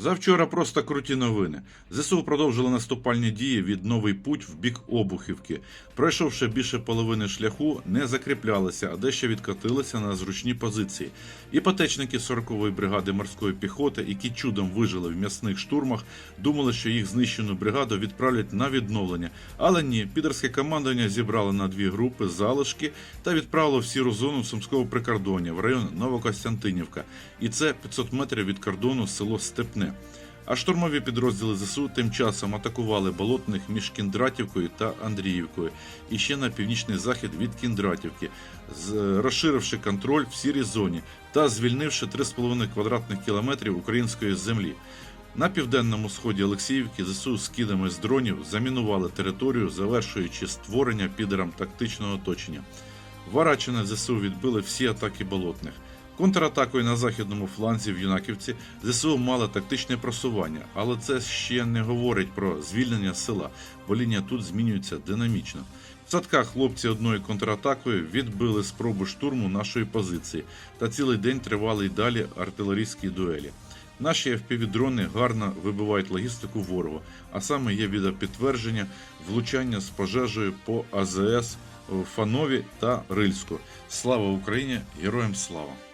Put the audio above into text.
Завчора просто круті новини. ЗСУ продовжили наступальні дії від новий путь в бік Обухівки. Пройшовши більше половини шляху, не закріплялися, а дещо відкотилися на зручні позиції. Іпотечники 40-ї бригади морської піхоти, які чудом вижили в м'ясних штурмах, думали, що їх знищену бригаду відправлять на відновлення. Але ні, підерське командування зібрало на дві групи залишки та відправило в сіру зону сумського прикордоння в район Новокостянтинівка. І це 500 метрів від кордону село Степне. А штурмові підрозділи ЗСУ тим часом атакували болотних між Кіндратівкою та Андріївкою і ще на північний захід від Кіндратівки, розширивши контроль в сірій зоні та звільнивши 3,5 квадратних кілометрів української землі. На південному сході Олексіївки ЗСУ скидами з дронів замінували територію, завершуючи створення підерам тактичного оточення. Варачина ЗСУ відбили всі атаки болотних. Контратакою на західному фланзі в Юнаківці ЗСУ мали тактичне просування, але це ще не говорить про звільнення села, бо лінія тут змінюється динамічно. В садках хлопці одною контратакою відбили спробу штурму нашої позиції, та цілий день тривали й далі артилерійські дуелі. Наші FPV-дрони гарно вибивають логістику ворогу, а саме є відеопідтвердження влучання з пожежею по АЗС в Фанові та Рильську. Слава Україні! Героям слава!